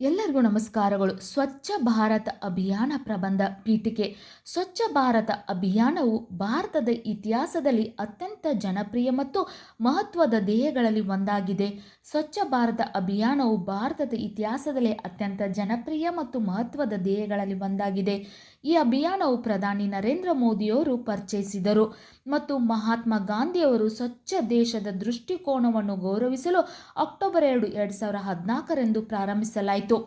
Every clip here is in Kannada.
ಎಲ್ಲರಿಗೂ ನಮಸ್ಕಾರಗಳು. ಸ್ವಚ್ಛ ಭಾರತ ಅಭಿಯಾನ ಪ್ರಬಂಧ ಪೀಠಿಕೆ. ಸ್ವಚ್ಛ ಭಾರತ ಅಭಿಯಾನವು ಭಾರತದ ಇತಿಹಾಸದಲ್ಲಿ ಅತ್ಯಂತ ಜನಪ್ರಿಯ ಮತ್ತು ಮಹತ್ವದ ದೇಹಗಳಲ್ಲಿ ಒಂದಾಗಿದೆ. ಸ್ವಚ್ಛ ಭಾರತ ಅಭಿಯಾನವು ಭಾರತದ ಇತಿಹಾಸದಲ್ಲಿ ಅತ್ಯಂತ ಜನಪ್ರಿಯ ಮತ್ತು ಮಹತ್ವದ ದೇಹಗಳಲ್ಲಿ ಒಂದಾಗಿದೆ. ಈ ಅಭಿಯಾನವು ಪ್ರಧಾನಿ ನರೇಂದ್ರ ಮೋದಿಯವರು ಪರಿಚಯಿಸಿದರು. ಮತ್ತು ಮಹಾತ್ಮ ಗಾಂಧಿಯವರು ಸ್ವಚ್ಛ ದೇಶದ ದೃಷ್ಟಿಕೋನವನ್ನು ಗೌರವಿಸಲು ಅಕ್ಟೋಬರ್ ಎರಡು ಎರಡು ಸಾವಿರ ಹದಿನಾಲ್ಕರಂದು ಪ್ರಾರಂಭಿಸಲಾಯಿತು.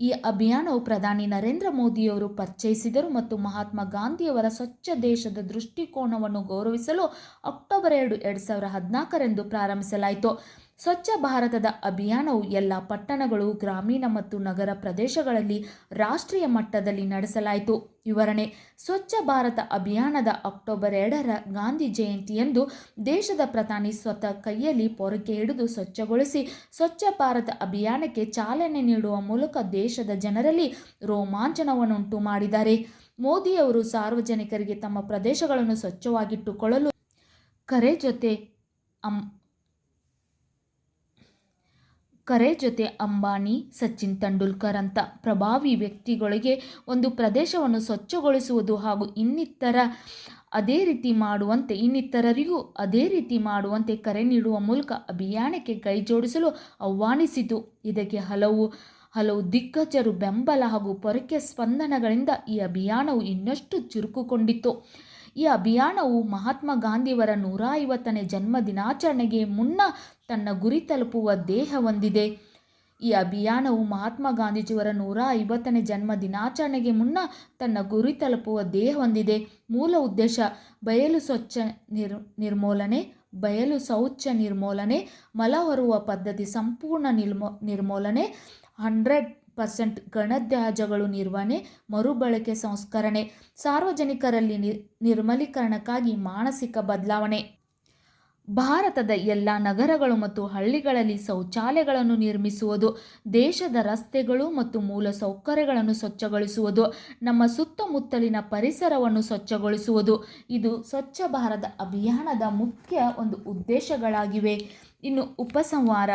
ಈ ಅಭಿಯಾನವು ಪ್ರಧಾನಿ ನರೇಂದ್ರ ಮೋದಿಯವರು ಪರಿಚಯಿಸಿದರು ಮತ್ತು ಮಹಾತ್ಮ ಗಾಂಧಿಯವರ ಸ್ವಚ್ಛ ದೇಶದ ದೃಷ್ಟಿಕೋನವನ್ನು ಗೌರವಿಸಲು ಅಕ್ಟೋಬರ್ ಎರಡು ಎರಡು ಸಾವಿರ ಹದಿನಾಲ್ಕರಂದು ಪ್ರಾರಂಭಿಸಲಾಯಿತು. ಸ್ವಚ್ಛ ಭಾರತದ ಅಭಿಯಾನವು ಎಲ್ಲ ಪಟ್ಟಣಗಳು, ಗ್ರಾಮೀಣ ಮತ್ತು ನಗರ ಪ್ರದೇಶಗಳಲ್ಲಿ ರಾಷ್ಟ್ರೀಯ ಮಟ್ಟದಲ್ಲಿ ನಡೆಸಲಾಯಿತು. ವಿವರಣೆ, ಸ್ವಚ್ಛ ಭಾರತ ಅಭಿಯಾನದ ಅಕ್ಟೋಬರ್ ಎರಡರ ಗಾಂಧಿ ಜಯಂತಿಯಂದು ದೇಶದ ಪ್ರಧಾನಿ ಸ್ವತಃ ಕೈಯಲ್ಲಿ ಪೊರಕೆ ಹಿಡಿದು ಸ್ವಚ್ಛಗೊಳಿಸಿ ಸ್ವಚ್ಛ ಭಾರತ ಅಭಿಯಾನಕ್ಕೆ ಚಾಲನೆ ನೀಡುವ ಮೂಲಕ ದೇಶದ ಜನರಲ್ಲಿ ರೋಮಾಂಚನವನ್ನುಂಟು ಮಾಡಿದ್ದಾರೆ. ಮೋದಿಯವರು ಸಾರ್ವಜನಿಕರಿಗೆ ತಮ್ಮ ಪ್ರದೇಶಗಳನ್ನು ಸ್ವಚ್ಛವಾಗಿಟ್ಟುಕೊಳ್ಳಲು ಕರೆ ಜೊತೆ ಅಂ ಕರೆ ಜೊತೆ ಅಂಬಾನಿ, ಸಚಿನ್ ತೆಂಡೂಲ್ಕರ್ ಅಂತ ಪ್ರಭಾವಿ ವ್ಯಕ್ತಿಗಳಿಗೆ ಒಂದು ಪ್ರದೇಶವನ್ನು ಸ್ವಚ್ಛಗೊಳಿಸುವುದು ಹಾಗೂ ಇನ್ನಿತರ ಅದೇ ರೀತಿ ಮಾಡುವಂತೆ, ಇನ್ನಿತರರಿಗೂ ಅದೇ ರೀತಿ ಮಾಡುವಂತೆ ಕರೆ ನೀಡುವ ಮೂಲಕ ಅಭಿಯಾನಕ್ಕೆ ಕೈಜೋಡಿಸಲು ಆಹ್ವಾನಿಸಿತು. ಇದಕ್ಕೆ ಹಲವು ಹಲವು ದಿಗ್ಗಜರು ಬೆಂಬಲ ಹಾಗೂ ಪೊರಕೆ ಸ್ಪಂದನಗಳಿಂದ ಈ ಅಭಿಯಾನವು ಇನ್ನಷ್ಟು ಚುರುಕುಗೊಂಡಿತು ಈ ಅಭಿಯಾನವು ಮಹಾತ್ಮ ಗಾಂಧಿಯವರ ನೂರ ಐವತ್ತನೇ ಜನ್ಮ ದಿನಾಚರಣೆಗೆ ಮುನ್ನ ತನ್ನ ಗುರಿ ತಲುಪುವ ದೇಹ ಹೊಂದಿದೆ. ಈ ಅಭಿಯಾನವು ಮಹಾತ್ಮ ಗಾಂಧೀಜಿಯವರ ನೂರ ಐವತ್ತನೇ ಜನ್ಮ ದಿನಾಚರಣೆಗೆ ಮುನ್ನ ತನ್ನ ಗುರಿ ತಲುಪುವ ದೇಹ ಹೊಂದಿದೆ. ಮೂಲ ಉದ್ದೇಶ, ಬಯಲು ಸ್ವಚ್ಛ ನಿರ್ ನಿರ್ಮೂಲನೆ, ಬಯಲು ಶೌಚ ನಿರ್ಮೂಲನೆ ಮಲ ಹೊರುವ ಪದ್ಧತಿ ಸಂಪೂರ್ಣ ನಿರ್ಮೋ, ನಿರ್ಮೂಲನೆ, ಹಂಡ್ರೆಡ್ ಪರ್ಸೆಂಟ್ ಘನತ್ಯಾಜ್ಯಗಳು ನಿರ್ವಹಣೆ, ಮರುಬಳಕೆ ಸಂಸ್ಕರಣೆ, ಸಾರ್ವಜನಿಕರಲ್ಲಿ ನಿರ್ಮಲೀಕರಣಕ್ಕಾಗಿ ಮಾನಸಿಕ ಬದಲಾವಣೆ. ಭಾರತದ ಎಲ್ಲ ನಗರಗಳು ಮತ್ತು ಹಳ್ಳಿಗಳಲ್ಲಿ ಶೌಚಾಲಯಗಳನ್ನು ನಿರ್ಮಿಸುವುದು, ದೇಶದ ರಸ್ತೆಗಳು ಮತ್ತು ಮೂಲ ಸೌಕರ್ಯಗಳನ್ನು ಸ್ವಚ್ಛಗೊಳಿಸುವುದು, ನಮ್ಮ ಸುತ್ತಮುತ್ತಲಿನ ಪರಿಸರವನ್ನು ಸ್ವಚ್ಛಗೊಳಿಸುವುದು, ಇದು ಸ್ವಚ್ಛ ಭಾರತ ಅಭಿಯಾನದ ಮುಖ್ಯ ಒಂದು ಉದ್ದೇಶಗಳಾಗಿವೆ. ಇನ್ನು ಉಪಸಂಹಾರ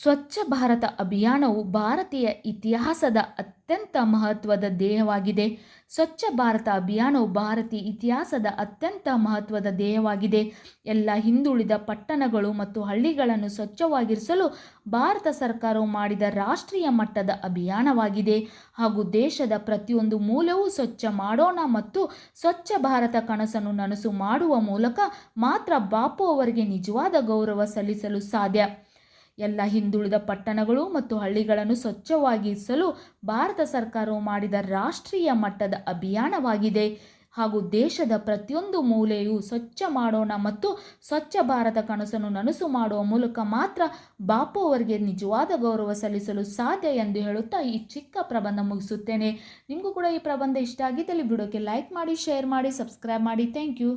ಸ್ವಚ್ಛ ಭಾರತ ಅಭಿಯಾನವು ಭಾರತೀಯ ಇತಿಹಾಸದ ಅತ್ಯಂತ ಮಹತ್ವದ ಧ್ಯೇಯವಾಗಿದೆ. ಸ್ವಚ್ಛ ಭಾರತ ಅಭಿಯಾನವು ಭಾರತೀಯ ಇತಿಹಾಸದ ಅತ್ಯಂತ ಮಹತ್ವದ ಧ್ಯೇಯವಾಗಿದೆ. ಎಲ್ಲ ಹಿಂದುಳಿದ ಪಟ್ಟಣಗಳು ಮತ್ತು ಹಳ್ಳಿಗಳನ್ನು ಸ್ವಚ್ಛವಾಗಿರಿಸಲು ಭಾರತ ಸರ್ಕಾರವು ಮಾಡಿದ ರಾಷ್ಟ್ರೀಯ ಮಟ್ಟದ ಅಭಿಯಾನವಾಗಿದೆ. ಹಾಗೂ ದೇಶದ ಪ್ರತಿಯೊಂದು ಮೂಲವೂ ಸ್ವಚ್ಛ ಮಾಡೋಣ ಮತ್ತು ಸ್ವಚ್ಛ ಭಾರತ ಕನಸನ್ನು ನನಸು ಮಾಡುವ ಮೂಲಕ ಮಾತ್ರ ಬಾಪು ಅವರಿಗೆ ನಿಜವಾದ ಗೌರವ ಸಲ್ಲಿಸಲು ಸಾಧ್ಯ. ಎಲ್ಲ ಹಿಂದುಳಿದ ಪಟ್ಟಣಗಳು ಮತ್ತು ಹಳ್ಳಿಗಳನ್ನು ಸ್ವಚ್ಛವಾಗಿಸಲು ಭಾರತ ಸರ್ಕಾರವು ಮಾಡಿದ ರಾಷ್ಟ್ರೀಯ ಮಟ್ಟದ ಅಭಿಯಾನವಾಗಿದೆ. ಹಾಗೂ ದೇಶದ ಪ್ರತಿಯೊಂದು ಮೂಲೆಯೂ ಸ್ವಚ್ಛ ಮಾಡೋಣ ಮತ್ತು ಸ್ವಚ್ಛ ಭಾರತ ಕನಸನ್ನು ನನಸು ಮಾಡುವ ಮೂಲಕ ಮಾತ್ರ ಬಾಪು ಅವರಿಗೆ ನಿಜವಾದ ಗೌರವ ಸಲ್ಲಿಸಲು ಸಾಧ್ಯ ಎಂದು ಹೇಳುತ್ತಾ ಈ ಚಿಕ್ಕ ಪ್ರಬಂಧ ಮುಗಿಸುತ್ತೇನೆ. ನಿಮಗೂ ಕೂಡ ಈ ಪ್ರಬಂಧ ಇಷ್ಟ ಆಗಿದ್ದಲ್ಲಿ ವಿಡಿಯೋಕ್ಕೆ ಲೈಕ್ ಮಾಡಿ, ಶೇರ್ ಮಾಡಿ, ಸಬ್ಸ್ಕ್ರೈಬ್ ಮಾಡಿ. Thank you.